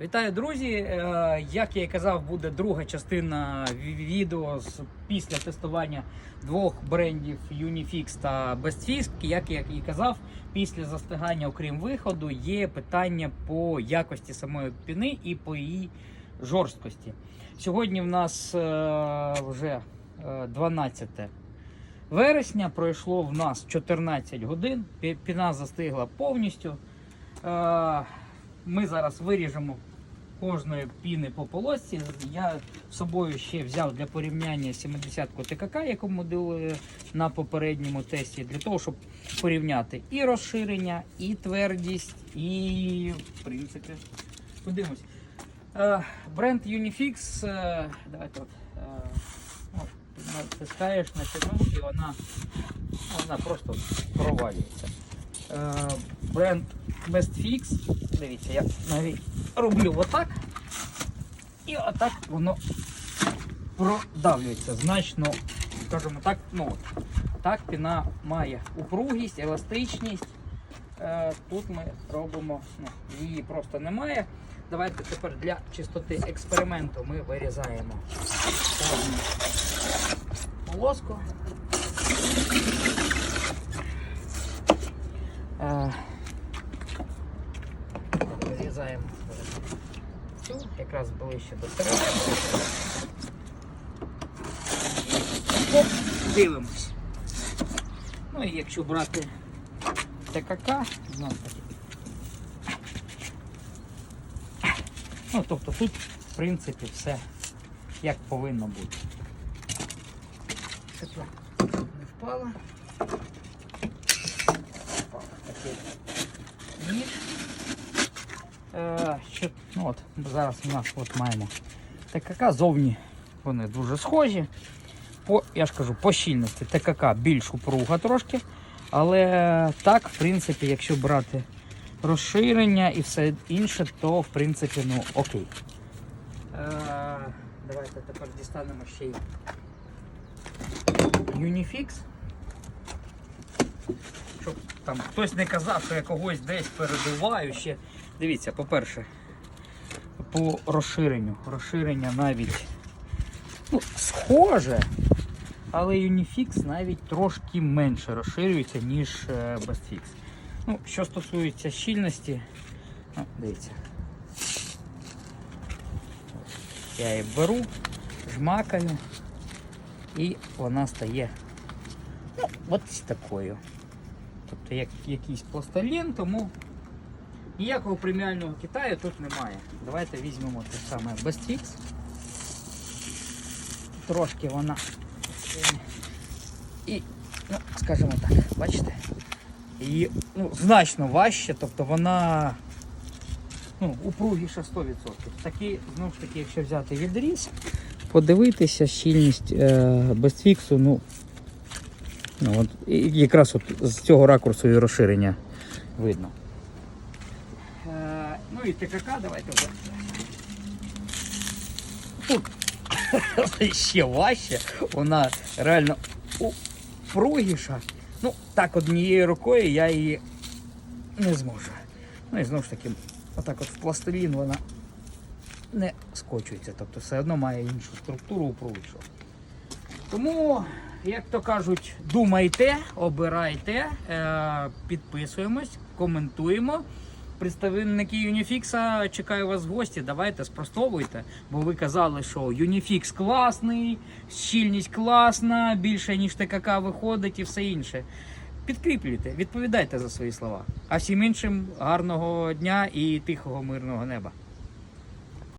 Вітаю, друзі! Е, Як я і казав, буде друга частина відео з після тестування двох брендів Unifix та BestFix. Як я і казав, після застигання, окрім виходу, є питання по якості самої піни і по її жорсткості. Сьогодні в нас е, вже е, 12 вересня, пройшло в нас 14 годин. Піна застигла повністю. Ми зараз виріжемо кожної піни по полосці. Я з собою ще взяв для порівняння 70-ку ТКК, яку моделює на попередньому тесті, для того, щоб порівняти і розширення, і твердість, і в принципі. Подивимось. Е, Бренд Unifix. е, Давайте от. е, Натискаєш на піну і вона, вона просто провалюється. Бренд BestFix. Дивіться, я навіть роблю отак. І отак воно продавлюється. Значно, скажімо так, ну от. Так піна має упругість, еластичність. Е, Тут ми робимо, ну, її просто немає. Давайте тепер для чистоти експерименту ми вирізаємо полоску. Е, Вирізаємо цю, якраз ближче до середини. Дивимось. Ну і якщо брати ТКК, знову таки. Ну, тобто тут, в принципі, все як повинно бути. Щоб не впало. Впало. Такий ніж. Е, що, ну от, зараз у нас от маємо ТКК зовні вони дуже схожі. По, я ж кажу, по щільності ТКК більш упруга трошки. Але так, в принципі, якщо брати розширення і все інше, то в принципі ну окей. Е, давайте тепер дістанемо ще й Unifix. Там хтось не казав, що я когось десь перебиваю ще. Дивіться, по-перше, по розширенню. Розширення навіть ну, схоже, але Unifix навіть трошки менше розширюється, ніж е, BestFix. Ну, що стосується щільності, ну, дивіться. Я її беру, жмакаю, і вона стає ну, от такою. Тобто як якийсь пластилін, тому ніякого преміального Китаю тут немає. Давайте візьмемо те саме BestFix. Трошки вона і, ну, скажімо так, бачите? І ну, значно важче, тобто вона ну, упругіша 100%. Такі, знову ж таки, якщо взяти відріз, подивитися щільність е, безфіксу, ну, ну от, і якраз от з цього ракурсу і розширення видно. Е, ну і ТКК давайте вже. Тут ще важче, вона реально упругіша. Ну, так однією рукою я її не зможу. Ну і знову ж таки, отак от в пластилін вона не скочується, тобто все одно має іншу структуру упругішу. Тому, як то кажуть, думайте, обирайте, е, підписуємось, коментуємо. Представники Unifix чекаю вас в гості. Давайте спростовуйте, бо ви казали, що Unifix класний, щільність класна, більше ніж ТКК виходить і все інше. Підкріплюйте, відповідайте за свої слова. А всім іншим гарного дня і тихого мирного неба.